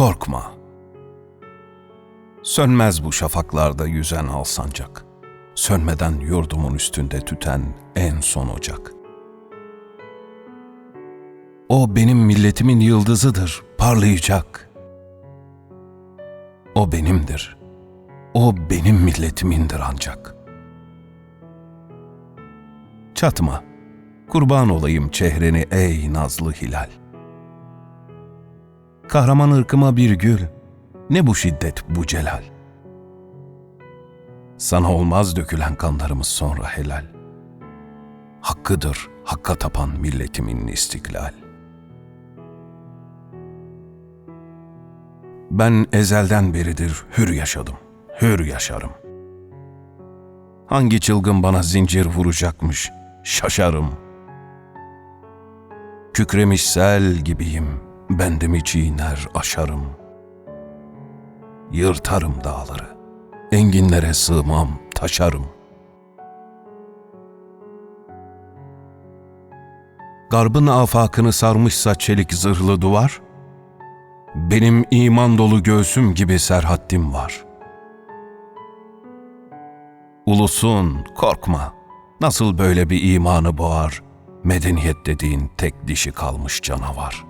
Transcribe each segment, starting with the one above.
korkma. Sönmez bu şafaklarda yüzen alsancak. Sönmeden yurdumun üstünde tüten en son ocak. O benim milletimin yıldızıdır, parlayacak. O benimdir. O benim milletimindir ancak. Çatma, kurban olayım çehreni ey nazlı hilal. Kahraman ırkıma bir gül, ne bu şiddet bu celal. Sana olmaz dökülen kanlarımız sonra helal. Hakkıdır hakka tapan milletimin istiklal. Ben ezelden beridir hür yaşadım, hür yaşarım. Hangi çılgın bana zincir vuracakmış, şaşarım. Kükremiş sel gibiyim, bendimi çiğner aşarım. Yırtarım dağları, enginlere sığmam, taşarım. Garbın afakını sarmışsa çelik zırhlı duvar, benim iman dolu göğsüm gibi serhaddim var. Ulusun, korkma. Nasıl böyle bir imanı boğar, medeniyet dediğin tek dişi kalmış canavar.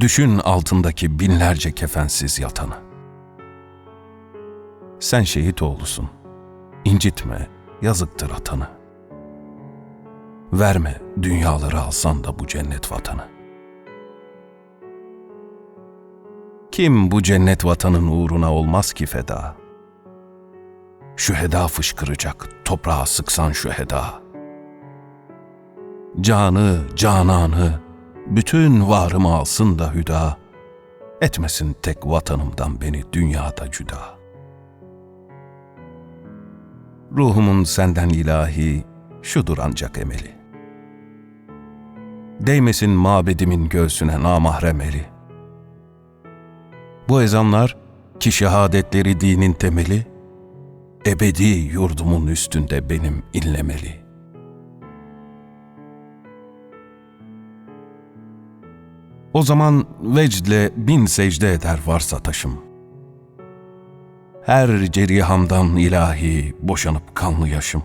Düşün altındaki binlerce kefensiz yatanı. Sen şehit oğlusun. İncitme, yazıktır atanı. Verme dünyaları alsan da bu cennet vatanı. Kim bu cennet vatanın uğruna olmaz ki feda? Şu heda fışkıracak, toprağa sıksan şu heda. Canı, cananı, bütün varımı alsın da hüda. Etmesin tek vatanımdan beni dünyada cüda. Ruhumun senden ilahi, şudur ancak emeli. Değmesin mabedimin göğsüne namahrem eli. Bu ezanlar ki şehadetleri dinin temeli, ebedi yurdumun üstünde benim inlemeli. O zaman vecdle bin secde eder varsa taşım. Her cerihamdan ilahi boşanıp kanlı yaşım.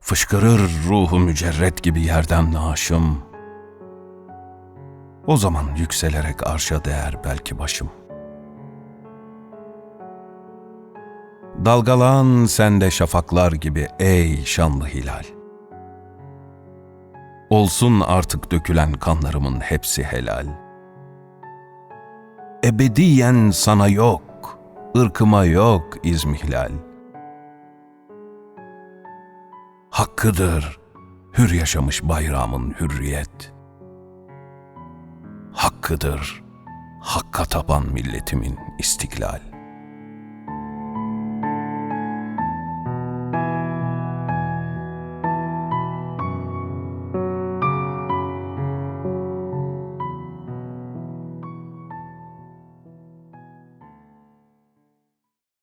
Fışkırır ruhu mücerret gibi yerden naaşım. O zaman yükselerek arşa değer belki başım. Dalgalan sende şafaklar gibi ey şanlı hilal. Olsun artık dökülen kanlarımın hepsi helal. Ebediyen sana yok, ırkıma yok izmihlal. Hakkıdır hür yaşamış bayramın hürriyet. Hakkıdır hakka tapan milletimin istiklal.